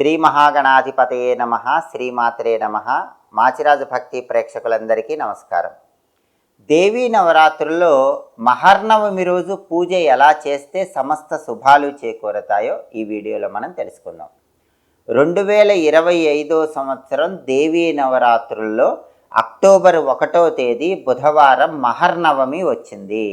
శ్రీ మహాగణాధిపతయే నమ శ్రీమాత్రే నమ. మాచిరాజు భక్తి ప్రేక్షకులందరికీ నమస్కారం. దేవీ నవరాత్రుల్లో మహర్నవమి రోజు పూజ ఎలా చేస్తే సమస్త శుభాలు చేకూరతాయో ఈ వీడియోలో మనం తెలుసుకుందాం. రెండు వేల ఇరవై ఐదో సంవత్సరం దేవీ నవరాత్రుల్లో అక్టోబర్ ఒకటో తేదీ బుధవారం మహర్నవమి వచ్చింది.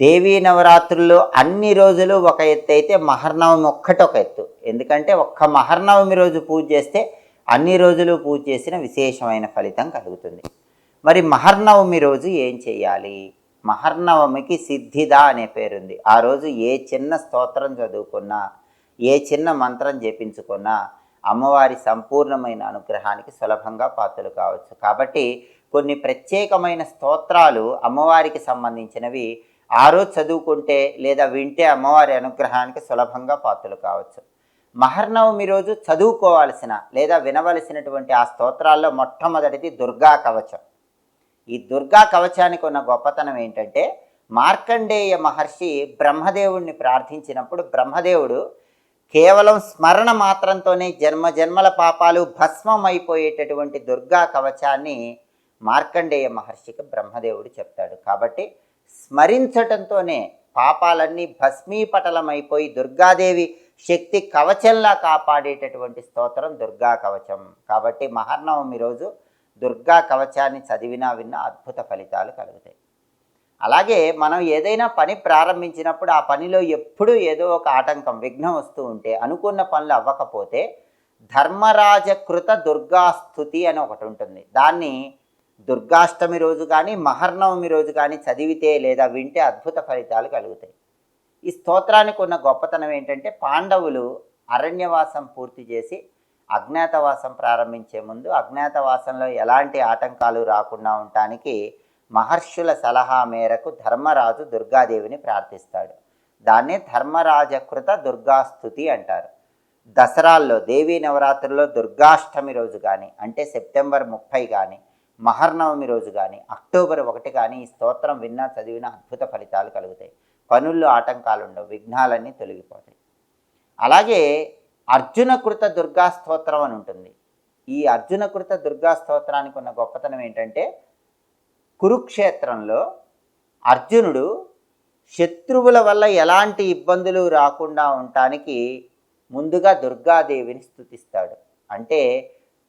దేవీ నవరాత్రుల్లో అన్ని రోజులు ఒక ఎత్తు అయితే మహర్నవమి ఒక్కటి ఒక ఎత్తు. ఎందుకంటే ఒక్క మహర్నవమి రోజు పూజ చేస్తే అన్ని రోజులు పూజ చేసిన విశేషమైన ఫలితం కలుగుతుంది. మరి మహర్నవమి రోజు ఏం చేయాలి? మహర్నవమికి సిద్ధిద అనే పేరుంది. ఆ రోజు ఏ చిన్న స్తోత్రం చదువుకున్నా ఏ చిన్న మంత్రం జపించుకున్నా అమ్మవారి సంపూర్ణమైన అనుగ్రహానికి సులభంగా పాత్రలు కావచ్చు. కాబట్టి కొన్ని ప్రత్యేకమైన స్తోత్రాలు అమ్మవారికి సంబంధించినవి ఆ రోజు చదువుకుంటే లేదా వింటే అమ్మవారి అనుగ్రహానికి సులభంగా పాత్రలు కావచ్చు. మహర్నవమి రోజు చదువుకోవాల్సిన లేదా వినవలసినటువంటి ఆ స్తోత్రాల్లో మొట్టమొదటిది దుర్గా కవచం. ఈ దుర్గా కవచానికి ఉన్న గొప్పతనం ఏంటంటే మార్కండేయ మహర్షి బ్రహ్మదేవుణ్ణి ప్రార్థించినప్పుడు బ్రహ్మదేవుడు కేవలం స్మరణ మాత్రంతోనే జన్మ జన్మల పాపాలు భస్మం అయిపోయేటటువంటి దుర్గా కవచాన్ని మార్కండేయ మహర్షికి బ్రహ్మదేవుడు చెప్తాడు. కాబట్టి స్మరించటంతోనే పాపాలన్నీ భస్మీపటలమైపోయి దుర్గాదేవి శక్తి కవచంలా కాపాడేటటువంటి స్తోత్రం దుర్గా కవచం. కాబట్టి మహర్నవమి రోజు దుర్గా కవచాన్ని చదివినా విన్నా అద్భుత ఫలితాలు కలుగుతాయి. అలాగే మనం ఏదైనా పని ప్రారంభించినప్పుడు ఆ పనిలో ఎప్పుడూ ఏదో ఒక ఆటంకం విఘ్నం వస్తూ ఉంటే అనుకున్న పనులు అవ్వకపోతే ధర్మరాజకృత దుర్గాస్థుతి అని ఒకటి ఉంటుంది. దాన్ని దుర్గాష్టమి రోజు కానీ మహర్నవమి రోజు కానీ చదివితే లేదా వింటే అద్భుత ఫలితాలు కలుగుతాయి. ఈ స్తోత్రానికి ఉన్న గొప్పతనం ఏంటంటే పాండవులు అరణ్యవాసం పూర్తి చేసి అజ్ఞాతవాసం ప్రారంభించే ముందు అజ్ఞాతవాసంలో ఎలాంటి ఆటంకాలు రాకుండా ఉండటానికి మహర్షుల సలహా మేరకు ధర్మరాజు దుర్గాదేవిని ప్రార్థిస్తాడు. దాన్నే ధర్మరాజకృత దుర్గాస్థుతి అంటారు. దసరాల్లో దేవీ నవరాత్రుల్లో దుర్గాష్టమి రోజు కానీ అంటే సెప్టెంబర్ ముప్పై కానీ మహర్నవమి రోజు కానీ అక్టోబర్ ఒకటి కానీ ఈ స్తోత్రం విన్నా చదివినా అద్భుత ఫలితాలు కలుగుతాయి. పనుల్లో ఆటంకాలు ఉండవు విఘ్నాలన్నీ తొలగిపోతాయి. అలాగే అర్జునకృత దుర్గా స్తోత్రం అని ఉంటుంది. ఈ అర్జునకృత దుర్గా స్తోత్రానికి ఉన్న గొప్పతనం ఏంటంటే కురుక్షేత్రంలో అర్జునుడు శత్రువుల వల్ల ఎలాంటి ఇబ్బందులు రాకుండా ఉండటానికి ముందుగా దుర్గాదేవిని స్థుతిస్తాడు అంటే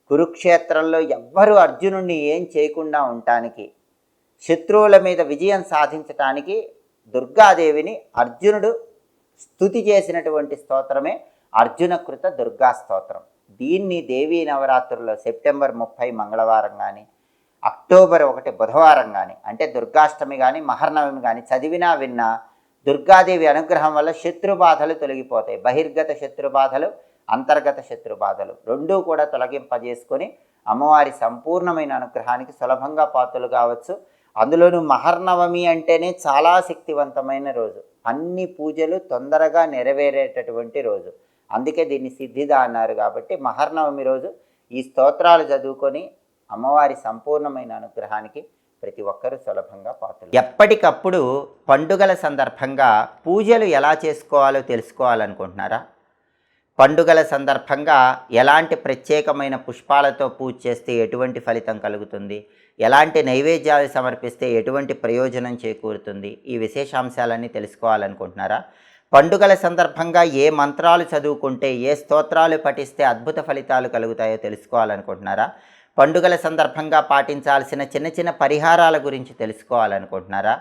కురుక్షేత్రంలో ఎవ్వరు అర్జునుడిని ఏం చేయకుండా ఉండటానికి శత్రువుల మీద విజయం సాధించటానికి దుర్గాదేవిని అర్జునుడు స్థుతి చేసినటువంటి స్తోత్రమే అర్జునకృత దుర్గా స్తోత్రం. దీన్ని దేవీ నవరాత్రుల్లో సెప్టెంబర్ ముప్పై మంగళవారం కానీ అక్టోబర్ ఒకటి బుధవారం కానీ అంటే దుర్గాష్టమి కానీ మహర్నవమి కానీ చదివినా విన్నా దుర్గాదేవి అనుగ్రహం వల్ల శత్రుబాధలు తొలగిపోతాయి. బహిర్గత శత్రుబాధలు అంతర్గత శత్రుబాధలు రెండూ కూడా తొలగింపజేసుకొని అమ్మవారి సంపూర్ణమైన అనుగ్రహానికి సులభంగా పాత్రలు కావచ్చు. అందులోనూ మహర్నవమి అంటేనే చాలా శక్తివంతమైన రోజు. అన్ని పూజలు తొందరగా నెరవేరేటటువంటి రోజు. అందుకే దీన్ని సిద్ధిదా అన్నారు కాబట్టి మహర్నవమి రోజు ఈ స్తోత్రాలు చదువుకొని అమ్మవారి సంపూర్ణమైన అనుగ్రహానికి ప్రతి ఒక్కరూ సులభంగా పాత్రలు. ఎప్పటికప్పుడు పండుగల సందర్భంగా పూజలు ఎలా చేసుకోవాలో తెలుసుకోవాలనుకుంటున్నారా? పండుగల సందర్భంగా ఎలాంటి ప్రత్యేకమైన పుష్పాలతో పూజ చేస్తే ఎటువంటి ఫలితం కలుగుతుంది? ఎలాంటి నైవేద్యాలు సమర్పిస్తే ఎటువంటి ప్రయోజనం చేకూరుతుంది? ఈ విశేషాంశాలన్నీ తెలుసుకోవాలనుకుంటున్నారా? పండుగల సందర్భంగా ఏ మంత్రాలు చదువుకుంటే ఏ స్తోత్రాలు పఠిస్తే అద్భుత ఫలితాలు కలుగుతాయో తెలుసుకోవాలనుకుంటున్నారా? పండుగల సందర్భంగా పాటించాల్సిన చిన్న చిన్న పరిహారాల గురించి తెలుసుకోవాలనుకుంటున్నారా?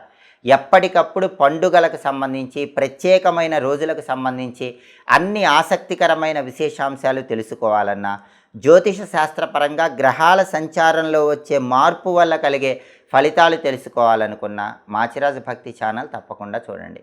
ఎప్పటికప్పుడు పండుగలకు సంబంధించి ప్రత్యేకమైన రోజులకు సంబంధించి అన్ని ఆసక్తికరమైన విశేషాంశాలు తెలుసుకోవాలన్నా జ్యోతిష శాస్త్రపరంగా గ్రహాల సంచారంలో వచ్చే మార్పు వల్ల కలిగే ఫలితాలు తెలుసుకోవాలనుకున్న మాచిరాజు భక్తి ఛానల్ తప్పకుండా చూడండి.